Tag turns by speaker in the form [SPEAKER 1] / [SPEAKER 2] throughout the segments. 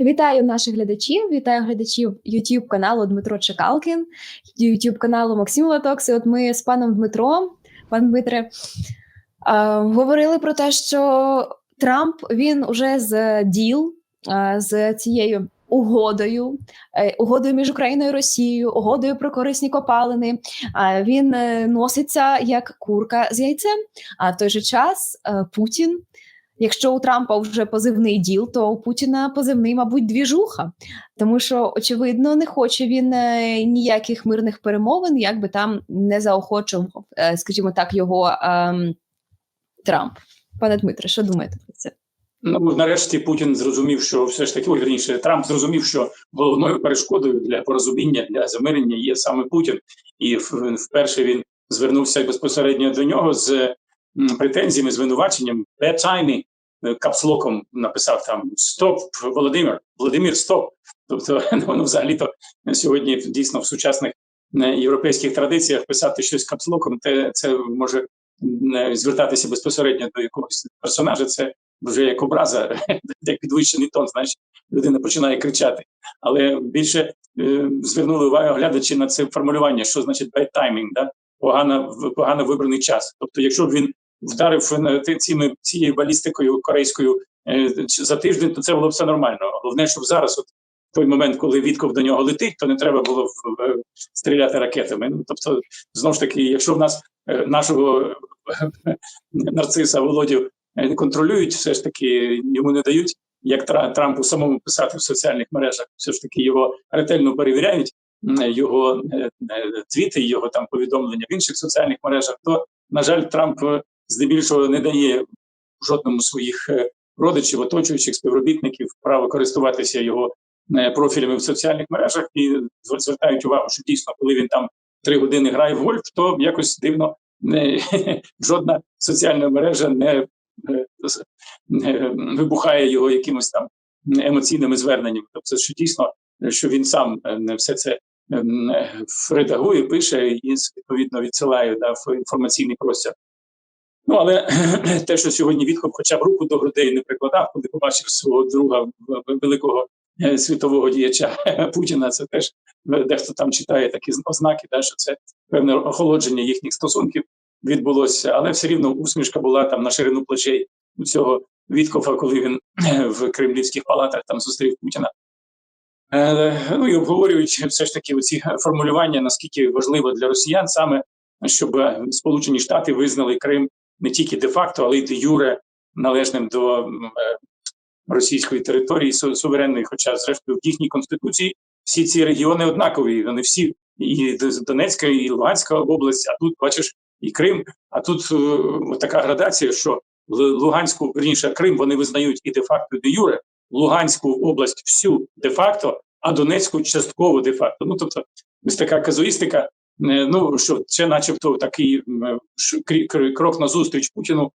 [SPEAKER 1] Вітаю наших глядачів, вітаю глядачів YouTube каналу Дмитро Чекалкін, YouTube каналу Максим Латокс. І От ми з паном Дмитром, пан Дмитре, е, говорили про те, що Трамп він уже з діл е, з цією угодою, е, угодою між Україною і Росією, угодою про корисні копалини. він носиться як курка з яйцем. А в той же час Путін. Якщо у Трампа вже позивний діл, то у Путіна позивний, мабуть, двіжуха, тому що очевидно не хоче він е, ніяких мирних перемовин, як би там не заохочував, е, скажімо так, його ем, Трамп. Пане Дмитре, що думаєте про це?
[SPEAKER 2] Ну нарешті Путін зрозумів, що все ж таки ой, вірніше, Трамп зрозумів, що головною перешкодою для порозуміння для замирення є саме Путін, і вперше він звернувся безпосередньо до нього з претензіями, звинуваченням bad timing, е, капслоком написав там Стоп, Володимир, Володимир, стоп. Тобто, ну, ну взагалі то сьогодні дійсно в сучасних е, європейських традиціях писати щось капслоком, те це може звертатися безпосередньо до якогось персонажа. Це вже як образа, як підвищений тон, знаєш, людина починає кричати. Але більше е, звернули увагу глядачі на це формулювання, що значить bad timing, да? Погано, погано вибраний час. Тобто, якщо б він вдарив е, цими, цією балістикою корейською е, за тиждень, то це було б все нормально. Головне, щоб зараз, от той момент, коли Вітков до нього летить, то не треба було в- стріляти ракетами. Ну, тобто, знову ж таки, якщо в нас е, нашого нарциса Володю е, контролюють, все ж таки йому не дають, як Тра- Трампу самому писати в соціальних мережах, все ж таки його ретельно перевіряють, його е, е, твіти, його там повідомлення в інших соціальних мережах, то, на жаль, Трамп е, здебільшого не дає жодному своїх е, родичів, оточуючих співробітників право користуватися його е, профілями в соціальних мережах і звертають увагу, що дійсно, коли він там три години грає в гольф, то якось дивно не, жодна соціальна мережа не, е, не вибухає його якимось там емоційними зверненнями. Тобто, що дійсно, що він сам е, не все це е, редагує, пише і відповідно відсилає да, в інформаційний простір. Ну але те, що сьогодні Вітхов хоча б руку до грудей не прикладав, коли побачив свого друга в- великого е, світового діяча Путіна, це теж е, дехто там читає такі ознаки, да, що це певне охолодження їхніх стосунків відбулося, але все рівно усмішка була там на ширину плечей у цього Віткофа, коли він в кремлівських палатах там зустрів Путіна. Е, ну і обговорюють все ж таки оці формулювання, наскільки важливо для росіян саме, щоб Сполучені Штати визнали Крим не тільки де-факто, але й де юре належним до е, російської території су- суверенної, хоча, зрештою, в їхній конституції всі ці регіони однакові. Вони всі і Донецька, і Луганська область, а тут бачиш і Крим. А тут е, така градація, що Луганську, верніше, Крим вони визнають і де-факто, і де юре, Луганську область всю де-факто, а Донецьку частково де-факто. Ну тобто, ось така казуїстика. е, Ну що це, начебто, такий е, крок назустріч Путіну,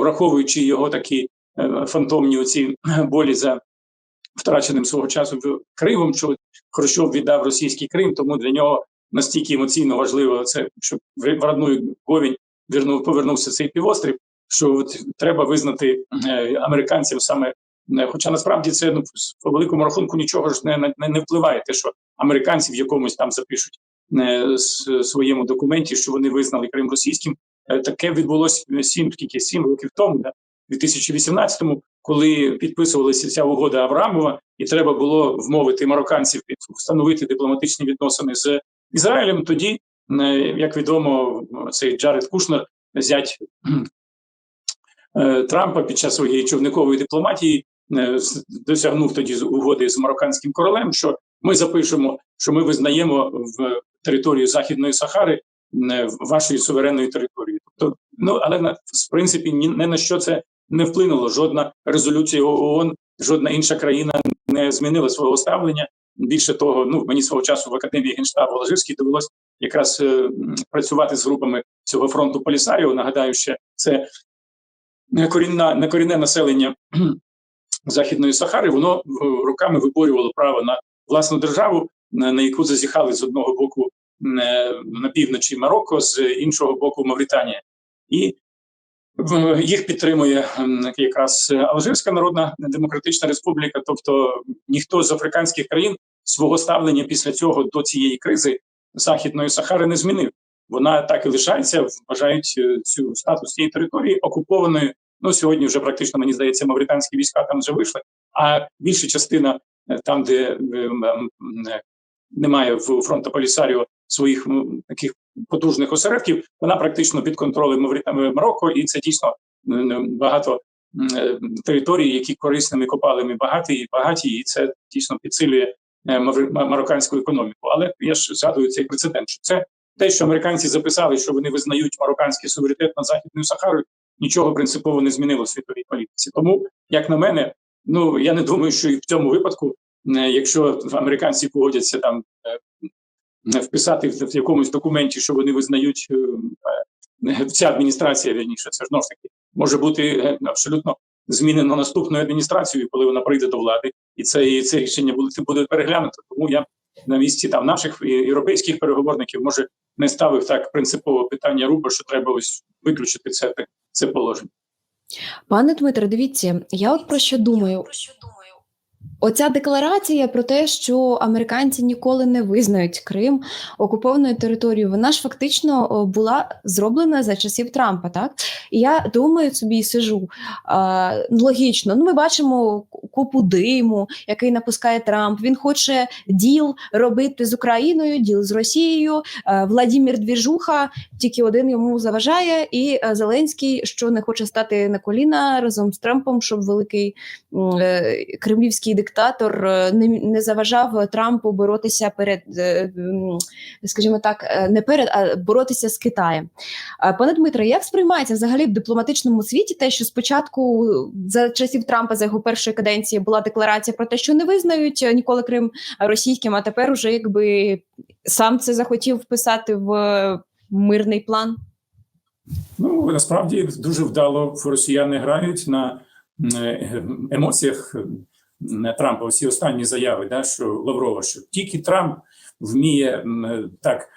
[SPEAKER 2] враховуючи його такі е, фантомні оці болі за втраченим свого часу Кримом, що Хрущов віддав російський Крим, тому для нього настільки емоційно важливо це, щоб в родну говінь вернув, повернувся цей півострів, що треба визнати американцям саме. Е, Хоча насправді це ну по великому рахунку нічого ж не, не, не впливає, те, що американці в якомусь там запишуть е, своєму документі, що вони визнали Крим російським. Е, Таке відбулося сім скільки сім років тому, да, в 2018-му, коли підписувалася ця угода Аврамова, і треба було вмовити марокканців встановити дипломатичні відносини з Ізраїлем. Тоді, е, як відомо, цей Джаред Кушнер, зять е, Трампа під час своєї човникової дипломатії, е, досягнув тоді угоди з марокканським королем, що ми запишемо, що ми визнаємо в територію Західної Сахари е, вашою суверенною територією. Тобто, ну але на в принципі ні не на що це не вплинуло. Жодна резолюція ООН, жодна інша країна не змінила свого ставлення. Більше того, ну мені свого часу в академії генштабу Алжирській довелось якраз е, працювати з групами цього фронту Полісаріо. Нагадаю, що це корінна не корінне населення Західної Сахари. Воно е, роками виборювало право на власну державу, на, яку зазіхали з одного боку е, на півночі Марокко, з іншого боку Мавританія. І Їх підтримує якраз Алжирська Народна Демократична Республіка, тобто ніхто з африканських країн свого ставлення після цього до цієї кризи Західної Сахари не змінив. Вона так і лишається, вважають е, цю статус цієї території окупованою. Ну сьогодні вже практично мені здається, мавританські війська там вже вийшли. А більша частина е, там, де е, е, немає в фронту Полісаріо своїх таких потужних осередків, вона практично під контролем Марокко, і це дійсно багато територій, які корисними копалами багаті і багаті, і це дійсно підсилює марокканську економіку. Але я ж згадую цей прецедент. Що це те, що американці записали, що вони визнають марокканський суверенітет над західною Сахарою, нічого принципово не змінило в світовій політиці. Тому, як на мене, ну я не думаю, що і в цьому випадку, якщо американці погодяться там е, вписати в якомусь документі, що вони визнають е, е, ця адміністрація, вірніше, це ж знову таки може бути абсолютно змінено наступною адміністрацією, коли вона прийде до влади, і це і це рішення буде переглянуто. Тому я на місці там наших європейських переговорників може не ставив так принципово питання руба, що треба ось виключити це, це положення.
[SPEAKER 1] Пане Дмитре, дивіться, я от про що думаю. Оця декларація про те, що американці ніколи не визнають Крим окупованою територією, вона ж фактично була зроблена за часів Трампа, так? І я думаю собі сижу. А, логічно, ну ми бачимо купу диму, який напускає Трамп. Він хоче діл робити з Україною, діл з Росією. Е, Владімір Двіжуха тільки один йому заважає, і е, Зеленський, що не хоче стати на коліна разом з Трампом, щоб великий м, е, кремлівський диктатор е, не, заважав Трампу боротися перед, е, скажімо так, е, не перед, а боротися з Китаєм. Пане Дмитре, як сприймається взагалі в дипломатичному світі те, що спочатку за часів Трампа за його першої каденції була декларація про те, що не визнають ніколи Крим російським, а тепер уже якби сам це захотів вписати в мирний план?
[SPEAKER 2] Ну насправді дуже вдало росіяни грають на емоціях Трампа. Всі останні заяви, да, що Лаврова, що тільки Трамп вміє так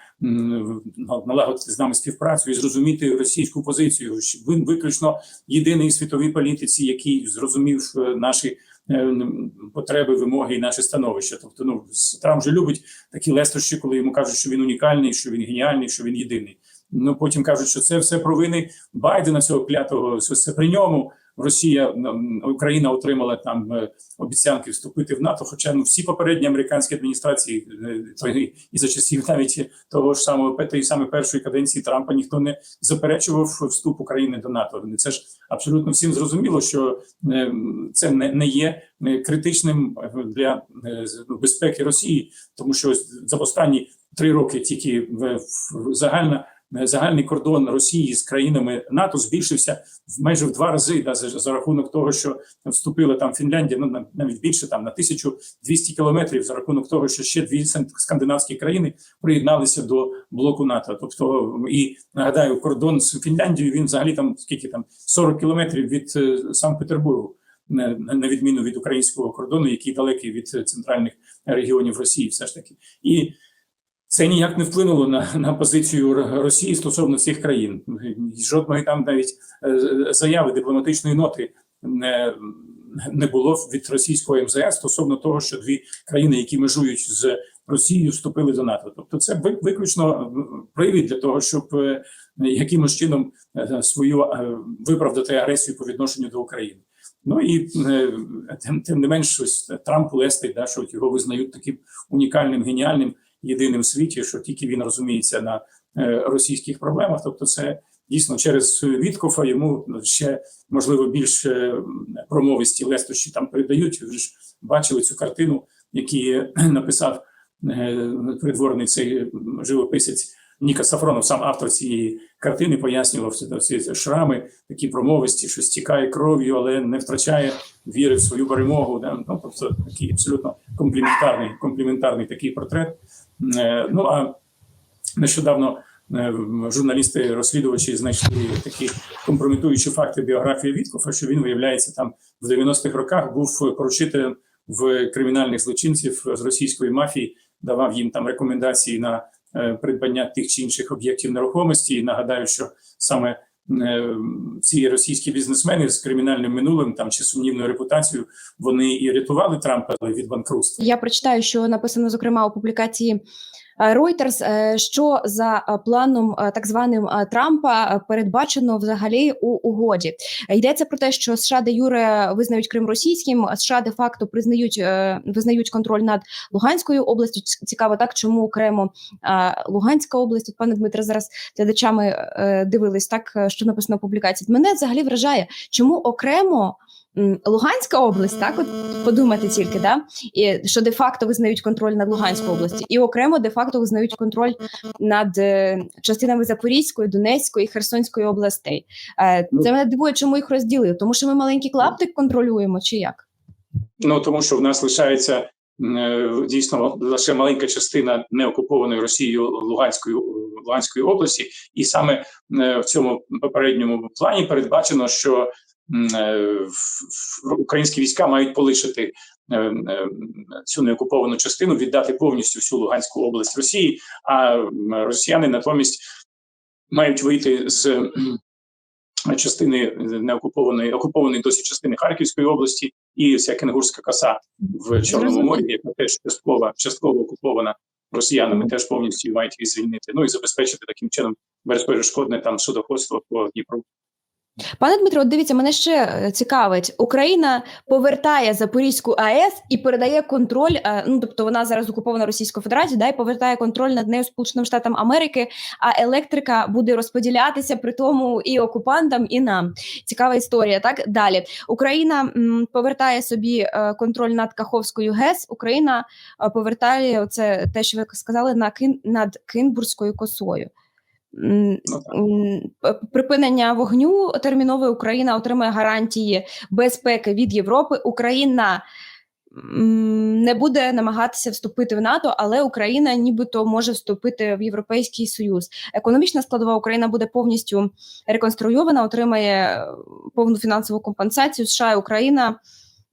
[SPEAKER 2] налагодити з нами співпрацю і зрозуміти російську позицію. Він виключно єдиний в світовій політиці, який зрозумів наші. е, Потреби, вимоги і наше становище. Тобто, ну Трамп же любить такі лестощі, коли йому кажуть, що він унікальний, що він геніальний, що він єдиний. Ну потім кажуть, що це все провини Байдена цього клятого. що Це при ньому Росія Україна отримала там е, обіцянки вступити в НАТО. Хоча ну всі попередні американські адміністрації е, і за часів навіть того ж самого тієї саме першої каденції Трампа ніхто не заперечував вступ України до НАТО. Це ж абсолютно всім зрозуміло, що е, це не, не є критичним для е, безпеки Росії, тому що за останні три роки тільки в загальна загальний кордон Росії з країнами НАТО збільшився в майже в два рази, да, за, за рахунок того, що вступила там Фінляндія, ну на- навіть більше там на 1200 кілометрів, за рахунок того, що ще дві скандинавські країни приєдналися до блоку НАТО. Тобто, і нагадаю, кордон з Фінляндією він взагалі там скільки там 40 кілометрів від е, Санкт-Петербургу. На, на відміну від українського кордону, який далекий від е, центральних регіонів Росії, все ж таки, і це ніяк не вплинуло на, на позицію Росії стосовно цих країн. Жодної там навіть е, заяви дипломатичної ноти не, не було від російського МЗС стосовно того, що дві країни, які межують з Росією, вступили до НАТО. Тобто, це виключно привід для того, щоб е, якимось чином е, свою е, виправдати агресію по відношенню до України. Ну і е, тим, тим не менш, ось Трамп лестить, да, що його визнають таким унікальним, геніальним єдиним в світі, що тільки він розуміється на е, російських проблемах. Тобто, це дійсно через Віткофа йому ще можливо більш е, промовисті лестощі там передають. Ви ж бачили цю картину, яку написав е, придворний цей живописець. Ніка Сафронов, сам автор цієї картини, пояснював ці, шрами, такі промовисті, що стікає кров'ю, але не втрачає віри в свою перемогу. Да? Ну, тобто такий абсолютно компліментарний, компліментарний такий портрет. Е, Ну а нещодавно е, журналісти-розслідувачі знайшли такі компрометуючі факти біографії Віткофа, що він виявляється там в 90-х роках був поручителем в кримінальних злочинців з російської мафії, давав їм там рекомендації на придбання тих чи інших об'єктів нерухомості. І нагадаю, що саме е, ці російські бізнесмени з кримінальним минулим там чи сумнівною репутацією вони і рятували Трампа від банкрутства.
[SPEAKER 1] Я прочитаю, що написано зокрема у публікації е, Reuters, е, що за е, планом е, так званим е, Трампа е, передбачено взагалі у угоді. Е, Йдеться про те, що США де юре визнають Крим російським, а США де факто признають е, визнають контроль над Луганською областю. Цікаво, так чому окремо е, Луганська область. От, пане Дмитре, зараз глядачами е, дивились так, е, що написано в публікації. Мене взагалі вражає, чому окремо. Луганська область, так от подумати тільки, да і що де-факто визнають контроль над Луганською області, і окремо де-факто визнають контроль над е, частинами Запорізької, Донецької, Херсонської областей. Е,
[SPEAKER 2] Ну.
[SPEAKER 1] це мене дивує, чому їх розділили, тому що ми маленький клаптик контролюємо, чи як?
[SPEAKER 2] Ну тому що в нас лишається е, дійсно лише маленька частина неокупованої Росією Луганської Луганської області, і саме е, в цьому попередньому плані передбачено, що українські війська мають полишити е, е, цю неокуповану частину, віддати повністю всю Луганську область Росії. А росіяни натомість мають вийти з частини неокупованої окупованої досі частини Харківської області і вся Кенгурська коса в Чорному морі, яка теж частково частково окупована росіянами, теж повністю мають її звільнити. Ну і забезпечити таким чином безперешкодне там судоходство по Дніпру.
[SPEAKER 1] Пане Дмитро, от дивіться, мене ще е, цікавить. Україна повертає Запорізьку АЕС і передає контроль. е, Ну тобто вона зараз окупована Російською Федерацією, да, і повертає контроль над нею Сполученим Штатам Америки. А електрика буде розподілятися при тому і окупантам, і нам. Цікава історія. Так далі Україна м, повертає собі е, контроль над Каховською ГЕС. Україна повертає це те, що ви сказали, на кин над Кинбурзькою косою.
[SPEAKER 2] Ну,
[SPEAKER 1] припинення вогню термінове Україна отримає гарантії безпеки від Європи. Україна не буде намагатися вступити в НАТО, але Україна нібито може вступити в Європейський Союз. Економічна складова Україна буде повністю реконструйована, отримає повну фінансову компенсацію. США і Україна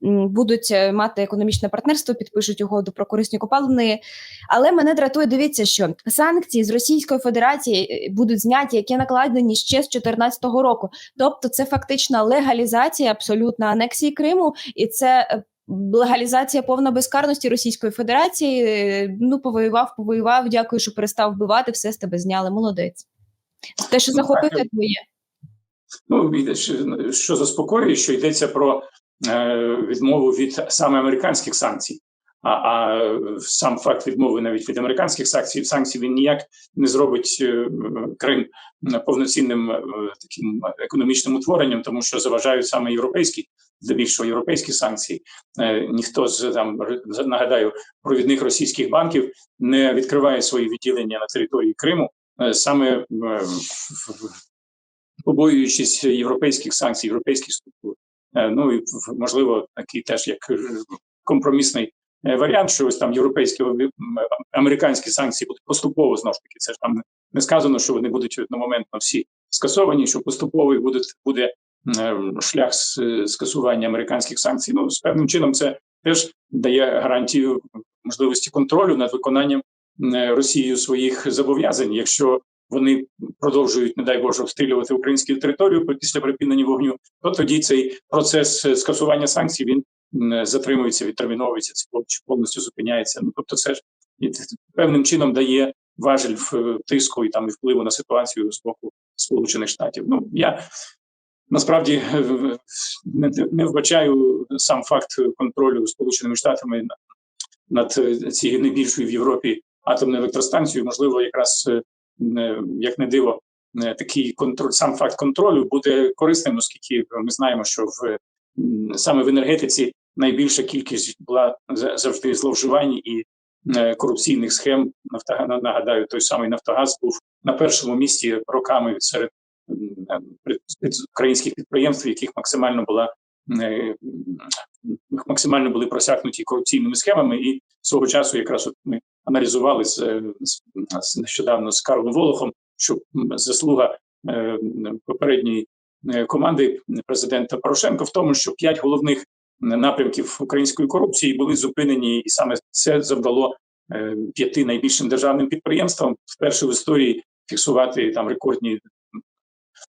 [SPEAKER 1] будуть е, мати економічне партнерство, підпишуть угоду про корисні копалини. Але мене дратує, дивіться, що санкції з Російської Федерації е, будуть зняті, які накладені ще з 2014 року. Тобто, це фактична легалізація абсолютна анексії Криму, і це е, легалізація повна безкарності Російської Федерації. Ну, повоював, повоював. Дякую, що перестав вбивати. Все з тебе зняли. Молодець. Те, що
[SPEAKER 2] Ну,
[SPEAKER 1] це твоє.
[SPEAKER 2] Ну що- заспокоює, що йдеться про відмову від саме американських санкцій. А, а сам факт відмови навіть від американських санкцій санкцій він ніяк не зробить е, Крим повноцінним е, таким економічним утворенням, тому що заважають саме європейські, здебільшого європейські санкції. Е, ніхто з там нагадаю провідних російських банків не відкриває свої відділення на території Криму е, саме е, побоюючись європейських санкцій, європейських структур. Е, Ну і можливо, такий теж як е, компромісний е, варіант, що ось там європейські американські санкції будуть поступово знову ж таки. Це ж там не- сказано, що вони будуть одномоментно всі скасовані, що поступовий буде буде шлях скасування американських санкцій. Ну з певним чином це теж дає гарантію можливості контролю над виконанням Росією своїх зобов'язань, якщо вони продовжують, не дай Боже, обстрілювати українську територію після припинення вогню, то тоді цей процес скасування санкцій він затримується, відтерміновується, це повністю- зупиняється. Ну тобто, це ж певним чином дає важель в е, тиску і там і впливу на ситуацію з боку Сполучених Штатів. Ну я насправді е, не, не вбачаю сам факт контролю Сполученими Штатами на- над е, цією найбільшою в Європі атомною електростанцією. Можливо, якраз як не диво, е, такий контроль, сам факт контролю буде корисним, оскільки ми знаємо, що в саме в енергетиці найбільша кількість була за- завжди зловживань і е, корупційних схем. Нагадаю, той самий Нафтогаз був на першому місці роками серед е, українських підприємств, яких максимально була е, максимально були просякнуті корупційними схемами, і свого часу якраз от ми аналізували з, з, нещодавно з Карлом Волохом, що заслуга е, попередньої е, команди президента Порошенка в тому, що п'ять головних напрямків української корупції були зупинені, і саме це завдало е, п'яти найбільшим державним підприємствам вперше в історії фіксувати там рекордні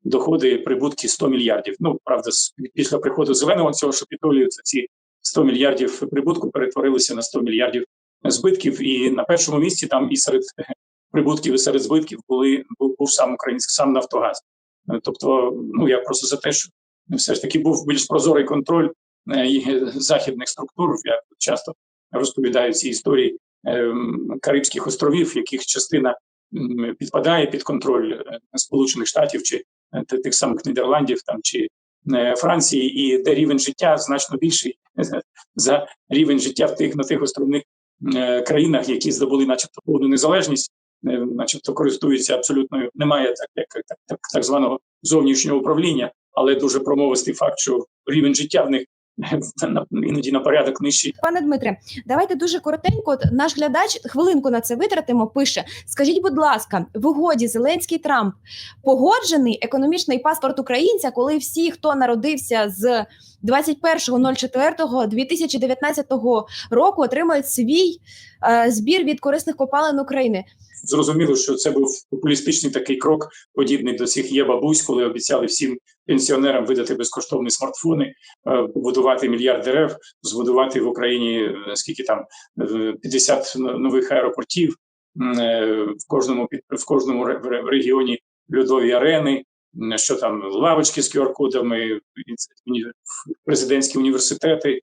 [SPEAKER 2] доходи, прибутки 100 мільярдів. Ну правда, після приходу зеленого цього шапітолію це ці 100 мільярдів прибутку перетворилися на 100 мільярдів збитків. І на першому місці там і серед прибутків, і серед збитків були був, був сам український сам Нафтогаз. Е, Тобто, ну я просто за те, що все ж таки був більш прозорий контроль е, західних структур. Я часто розповідаю ці історії ем, Карибських островів, яких частина підпадає під контроль е, Сполучених Штатів чи тих самих Нідерландів там чи Франції, і де рівень життя значно більший за рівень життя в тих на тих островних країнах, які здобули, начебто, повну незалежність, е, начебто користуються абсолютною, немає так, як так, так, так званого зовнішнього управління, але дуже промовистий факт, що рівень життя в них іноді на порядок нижчий
[SPEAKER 1] Пане Дмитре, давайте дуже коротенько. Наш глядач хвилинку на це витратимо. Пише: скажіть, будь ласка, в угоді Зеленський Трамп погоджений економічний паспорт українця, коли всі, хто народився з 21.04.2019 року, отримають свій е, збір від корисних копалин України.
[SPEAKER 2] Зрозуміло, що це був популістичний такий крок, подібний до цих є бабусь, коли обіцяли всім пенсіонерам видати безкоштовні смартфони, е, побудувати мільярд дерев, збудувати в Україні е, скільки там е, 50 нових аеропортів е, в кожному в кожному ре- ре- регіоні льодові арени. Що там лавочки з QR-кодами, президентські університети,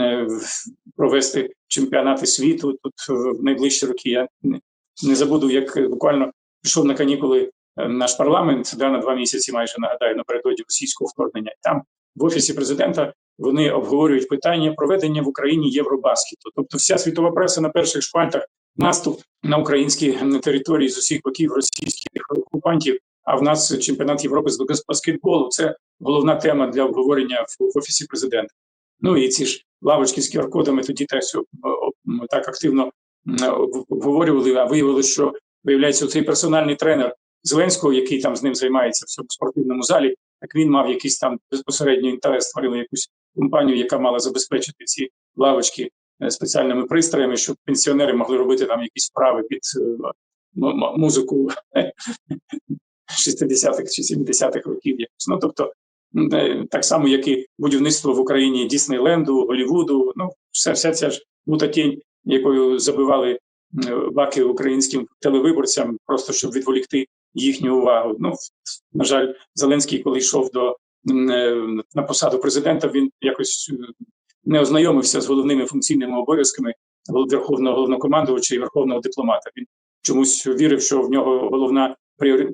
[SPEAKER 2] е, провести чемпіонати світу тут е, в найближчі роки. Я не- забуду, як е, буквально пішов на канікули е, наш парламент да, на два місяці, майже нагадаю, напередодні російського вторгнення. Там в офісі президента вони обговорюють питання проведення в Україні Євробаскету. Тобто, вся світова преса на перших шпальтах наступ на українські території з усіх боків російських окупантів. А в нас чемпіонат Європи з баскетболу. Це головна тема для обговорення в, офісі президента. Ну і ці ж лавочки з QR-кодами тоді теж м, так активно обговорювали, а виявилося, що виявляється, цей персональний тренер Зеленського, який там з ним займається в цьому спортивному залі, так він мав якийсь там безпосередній інтерес, створили якусь компанію, яка мала забезпечити ці лавочки е, спеціальними пристроями, щоб пенсіонери могли робити там якісь вправи під е, музику 60-х чи 70-х років. Якось. Ну тобто, е, так само, як і будівництво в Україні Діснейленду, Голлівуду, ну вся, вся ця ж мутатінь, якою забивали е, баки українським телевиборцям, просто щоб відволікти їхню увагу. Ну на жаль, Зеленський, коли йшов до е, на посаду президента, він якось е, не ознайомився з головними функційними обов'язками верховного головнокомандувача і верховного дипломата. Він чомусь вірив, що в нього головна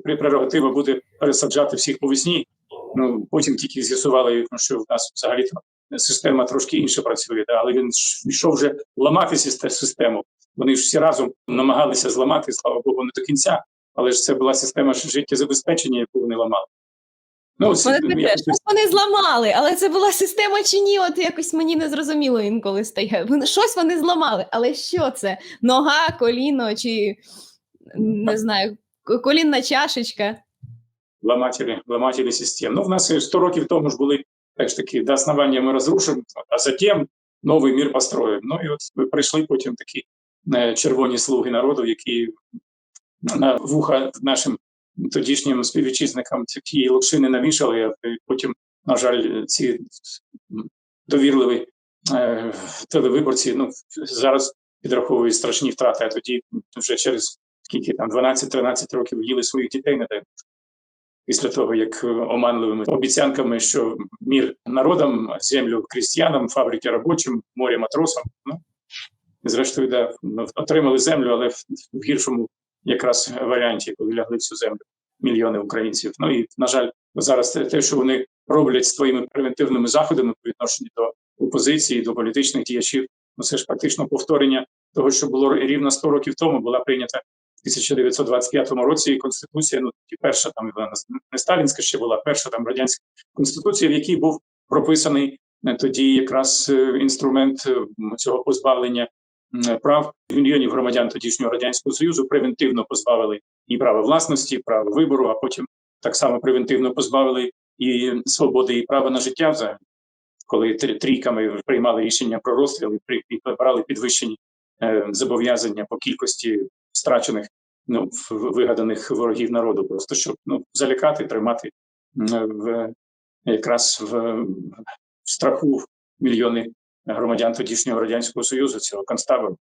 [SPEAKER 2] прерогатива буде пересаджати всіх по весні. Ну потім тільки з'ясували, ну, що в нас взагалі система трошки інше працює. Да? Але він йшов вже ламати систему. Вони ж всі разом намагалися зламати, слава Богу, не до кінця. Але ж це була система життєзабезпечення, яку вони ламали. Ну, ось,
[SPEAKER 1] Пане
[SPEAKER 2] я
[SPEAKER 1] Дмитре,
[SPEAKER 2] якось-
[SPEAKER 1] щось вони зламали, але це була система чи ні? От якось мені не зрозуміло інколи стає. Щось вони зламали, але що це? Нога, коліно чи не знаю, колінна чашечка.
[SPEAKER 2] ламатели, ламатели систем. Ну, в нас і 100 років тому ж були так ж таки, до основання ми розрушимо, а затем новий мір построїмо. Ну і от прийшли потім такі е, червоні слуги народу, які на вуха нашим тодішнім співвітчизникам такі локшини навішали, а потім, на жаль, ці довірливі е, телевиборці ну, зараз підраховують страшні втрати, а тоді вже через скільки там 12-13 років їли своїх дітей на день після того, як е, оманливими обіцянками, що мір народам, землю крістіянам, фабрики робочим, море матросам. Ну зрештою, да, ну, отримали землю, але в, гіршому якраз варіанті, коли лягли всю землю мільйони українців. Ну і на жаль, зараз те, що вони роблять своїми превентивними заходами по відношенню до опозиції, до політичних діячів, ну це ж практично повторення того, що було рівно 100 років тому, була прийнята 1925 році конституція. Ну перша там не сталінська ще була, перша там радянська конституція, в якій був прописаний е, тоді якраз е, інструмент е, цього позбавлення прав мільйонів громадян тодішнього радянського союзу превентивно позбавили і права власності, права вибору, а потім так само превентивно позбавили і свободи, і права на життя взагалі. Коли трі- трійками приймали рішення про розстріл і при- і брали підвищені зобов'язання по кількості страчених ну вигаданих ворогів народу, просто щоб ну залякати, тримати в якраз в, в страху мільйони громадян тодішнього радянського союзу, цього концтабору.